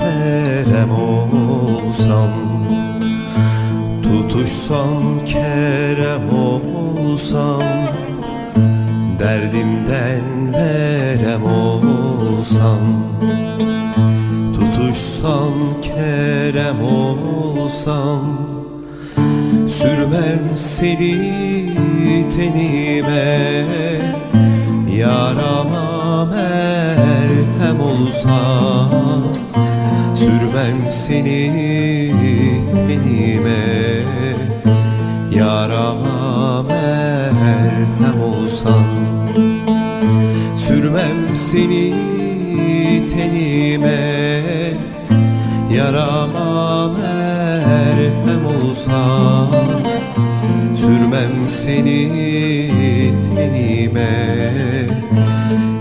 verem olsam Tutuşsam kerem olsam Derdimden verem olsam Tutuşsam kerem olsam Sürmem seni tenime Yarama merhem olsam Sürmem seni tenime. Yarama merhem olsam Sürmem seni tenime. Yarama merhem olsam Sürmem seni tenime.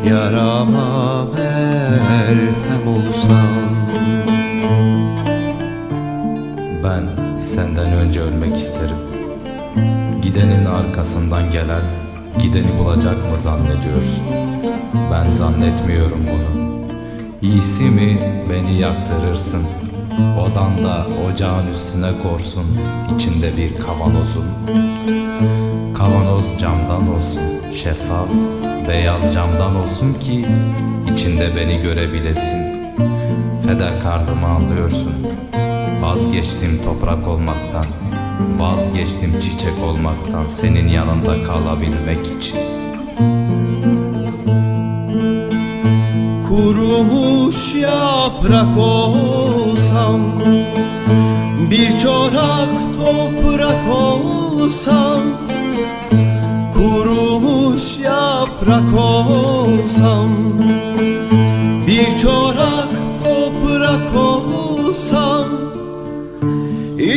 Yarama merhem olsam senden önce ölmek isterim. Gidenin arkasından gelen gideni bulacak mı zannediyorsun? Ben zannetmiyorum bunu. İyisi mi beni yaktırırsın. Odan da ocağın üstüne korsun. içinde bir kavanozun. Kavanoz camdan olsun. Şeffaf, beyaz camdan olsun ki içinde beni görebilesin. Fedakarlığımı anlıyorsun. Vazgeçtim toprak olmaktan. Vazgeçtim çiçek olmaktan senin yanında kalabilmek için. Kurumuş yaprak olsam Bir çorak toprak olsam Kurumuş yaprak olsam Bir çorak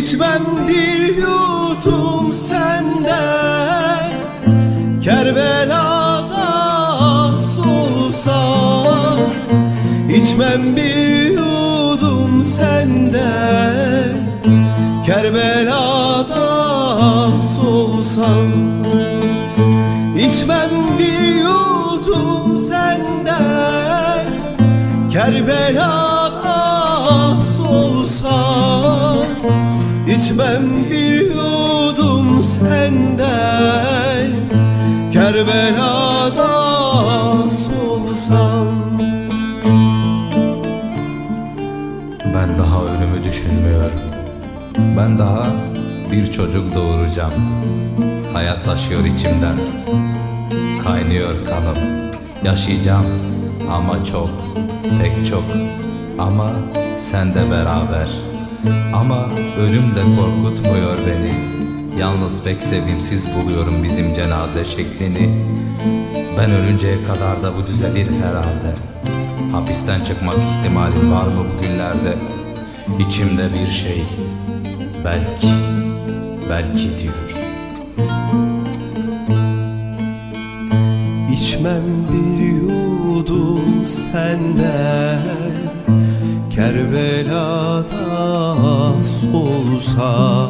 İçmem bir yudum senden. Kerbela'da solsam İçmem bir yudum senden. Kerbela'da solsam İçmem bir yudum senden. Kerbela'da Kerbela'da solsam Ben daha ölümü düşünmüyorum. Ben daha bir çocuk doğuracağım. Hayat taşıyor içimden. Kaynıyor kanım. Yaşayacağım ama çok, pek çok. Ama sen de beraber. Ama ölüm de korkutmuyor beni. Yalnız pek sevimsiz buluyorum bizim cenaze şeklini. Ben ölünceye kadar da bu düzelir herhalde. Hapisten çıkmak ihtimalim var mı bugünlerde? İçimde bir şey belki, belki diyor. İçmem bir yudum senden Kerbela'da solsa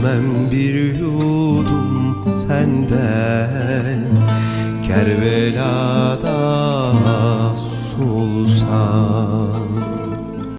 İçmem bir yudum senden. Kerbela'da